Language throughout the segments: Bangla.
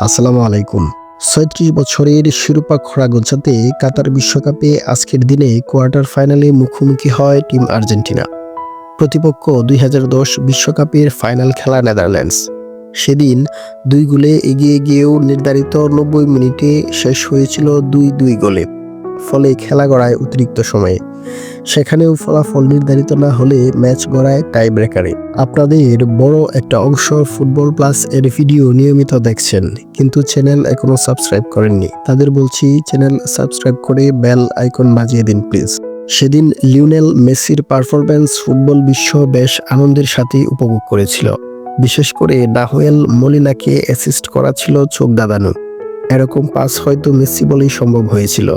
আসসালামু আলাইকুম। ছয়ত্রিশ বছরের শিরোপা খোড়া গোছাতে কাতার বিশ্বকাপে আজকের দিনে কোয়ার্টার ফাইনালে মুখোমুখি হয় টিম আর্জেন্টিনা। প্রতিপক্ষ দুই বিশ্বকাপের ফাইনাল খেলা নেদারল্যান্ডস। সেদিন দুই গোলে এগিয়ে গিয়েও নির্ধারিত নব্বই মিনিটে শেষ হয়েছিল দুই দুই গোলে। ফলে খেলা গড়ায় অতিরিক্ত সময়ে। সেখানেও ফলাফল নির্ধারিত না হলে ম্যাচ গড়ায় টাই ব্রেকারে আপনাদের বড় একটা অংশ ফুটবল প্লাস এর ভিডিও নিয়মিত দেখছেন, কিন্তু চ্যানেল এখনও সাবস্ক্রাইব করেননি। তাদের বলছি, চ্যানেল সাবস্ক্রাইব করে বেল আইকন বাজিয়ে দিন, প্লিজ। সেদিন লিওনেল মেসির পারফরম্যান্স ফুটবল বিশ্ব বেশ আনন্দের সাথে উপভোগ করেছিল। বিশেষ করে নাহুয়েল মলিনাকে অ্যাসিস্ট করা ছিল চোখ দাদানো এরকম পাস হয়তো মেসি বলেই সম্ভব হয়েছিল।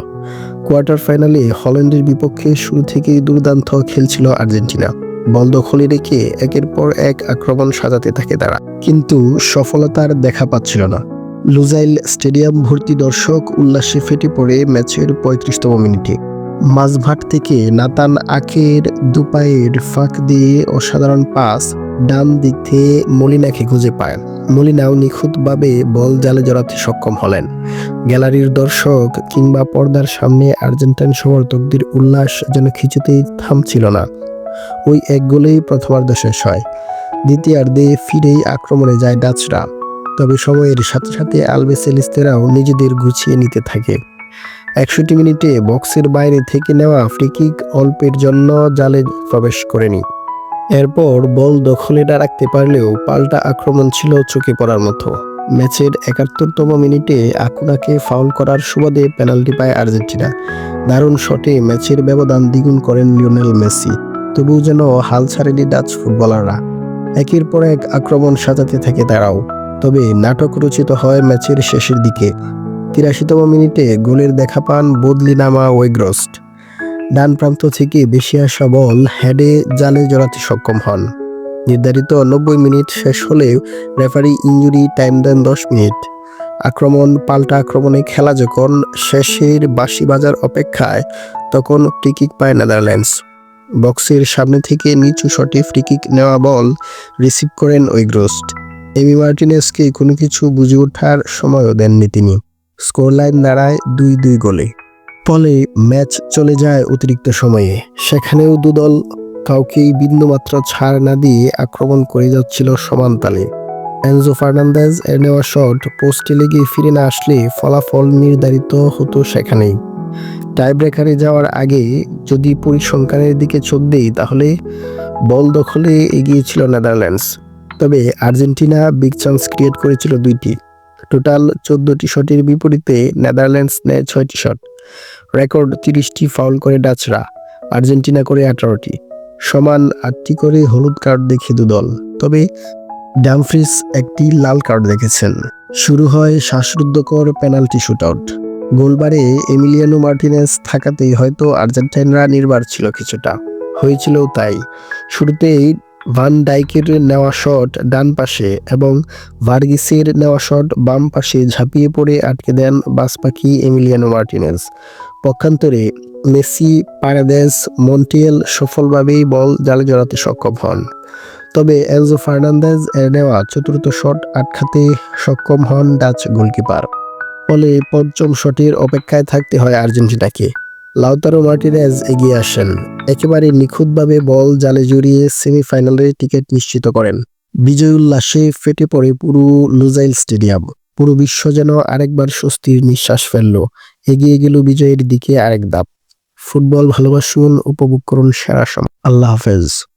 কোয়ার্টার ফাইনালে হল্যান্ডের বিপক্ষে শুরু থেকেই দুর্দান্ত খেলছিল আর্জেন্টিনা। বল দখলে রেখে একের পর এক আক্রমণ সাজাতে থাকে তারা। কিন্তু সফলতার দেখা পাচ্ছিল না। লুজাইল স্টেডিয়াম ভর্তি দর্শক উল্লাসে ফেটে পড়ে ম্যাচের পঁয়ত্রিশতম মিনিটে। মাঝভাট থেকে নাতান আখের দুপায়ের ফাঁক দিয়ে অসাধারণ পাস ডান দিক থেকে মলিনাকে খুঁজে পায়। মলিনাও নিখুঁতভাবে বল জালে জড়াতে সক্ষম হলেন। গ্যালারির দর্শক কিংবা পর্দার সামনে আর্জেন্টাইন সমর্থকদের উল্লাস যেন কিছুতেই থামছিল না। ওই এক গোলেই প্রথমার্ধ শেষ হয়। দ্বিতীয়ার্ধে ফিরেই আক্রমণে যায় ডাচরা। তবে সময়ের সাথে সাথে আলবেসেলিস্তেরাও নিজেদের গুছিয়ে নিতে থাকে। একষট্টি মিনিটে বক্সের বাইরে থেকে নেওয়া ফ্রিকিক অল্পের জন্য জালে প্রবেশ করেনি। এরপর বল দখলে না রাখতে পারলেও পাল্টা আক্রমণ ছিল চোখে পড়ার মতো। ম্যাচের একাত্তরতম মিনিটে আকুনাকে ফাউল করার সুবাদে পেনাল্টি পায় আর্জেন্টিনা। দারুণ শটে ম্যাচের ব্যবধান দ্বিগুণ করেন লিওনেল মেসি। তবুও যেন হাল ছাড়েনি ডাচ ফুটবলাররা। একের পর এক আক্রমণ সাজাতে থাকে তারাও। তবে নাটক রচিত হয় ম্যাচের শেষের দিকে। তিরাশিতম মিনিটে গোলের দেখা পান বদলি নামা ওয়েগ্রস্ট। ডান প্রান্ত থেকে আসা বল হেডে জালে জড়াতে সক্ষম হন। নির্ধারিত নব্বই মিনিট শেষ হলেও রেফারি ইঞ্জুরি টাইম দেন দশ মিনিট। আক্রমণ, পাল্টা আক্রমণে খেলা যখন শেষের বাঁশি বাজার অপেক্ষায়, তখন ফ্রিকিক পায় নেদারল্যান্ডস। বক্সের সামনে থেকে নিচু শটে ফ্রিকিক নেওয়া বল রিসিভ করেন ওইগ্রোস্ট এমি মার্টিনেসকে কোনো কিছু বুঝে ওঠার সময়ও দেননি তিনি। স্কোর লাইন দাঁড়ায় দুই দুই গোলে। ফলে ম্যাচ চলে যায় অতিরিক্ত সময়ে। সেখানেও দুদল কাউকেই বিন্দুমাত্র ছাড় না দিয়ে আক্রমণ করে যাচ্ছিল সমান তালে। এনজো ফার্নান্দেজ এর নেওয়া শট পোস্টে লেগে ফিরে না আসলে ফলাফল নির্ধারিত হতো সেখানেই। টাই ব্রেকারে যাওয়ার আগে যদি পরিসংখ্যানের দিকে চোখ দেই, তাহলে বল দখলে এগিয়েছিল নেদারল্যান্ডস। তবে আর্জেন্টিনা বিগ চান্স ক্রিয়েট করেছিল দুইটি। টোটাল চোদ্দটি শটের বিপরীতে নেদারল্যান্ডস নেয় ছয়টি শট। রেকর্ড তিরিশটি ফাউল করে ডাচরা, আর্জেন্টিনা করে আঠারোটি। সমান আটটি করে হলুদ কার্ড দেখে দুদল তবে ড্যামফ্রিস একটি লাল কার্ড দেখেছেন। শুরু হয় শ্বাসরুদ্ধকর পেনাল্টি শুটআউট। গোলবারে এমিলিয়ানো মার্টিনেস থাকাতেই হয়তো আর্জেন্টাইনরা নির্বার ছিল কিছুটা। হয়েছিল তাই। শুরুতেই ভান ডাইকের নেওয়া শট ডান পাশে এবং ভার্গিসের নেওয়া শট বাম পাশে ঝাঁপিয়ে পড়ে আটকে দেন বাসপাখি এমিলিয়ানো মার্টিনেজ। পক্ষান্তরে মেসি, পারাদেস, মন্টিয়েল সফলভাবেই বল জালে জড়াতে সক্ষম হন। তবে এলজো ফার্নান্দেজ এর নেওয়া চতুর্থ শট আটকাতে সক্ষম হন ডাচ গোলকিপার। ফলে পঞ্চম শটের অপেক্ষায় থাকতে হয় আর্জেন্টিনাকে। লাউতারো মার্টিনেজ এগিয়ে আসেন। একেবারে নিখুঁতভাবে বল জালে জড়িয়ে সেমিফাইনালে টিকিট নিশ্চিত করেন। বিজয় উল্লাসে ফেটে পড়ে পুরো লুজাইল স্টেডিয়াম। পুরো বিশ্ব যেন আরেকবার স্বস্তির নিঃশ্বাস ফেলল। এগিয়ে গেল বিজয়ের দিকে আরেক ধাপ। ফুটবল ভালোবাসুন, উপভোগ করুন সেরা সময়। আল্লাহ হাফেজ।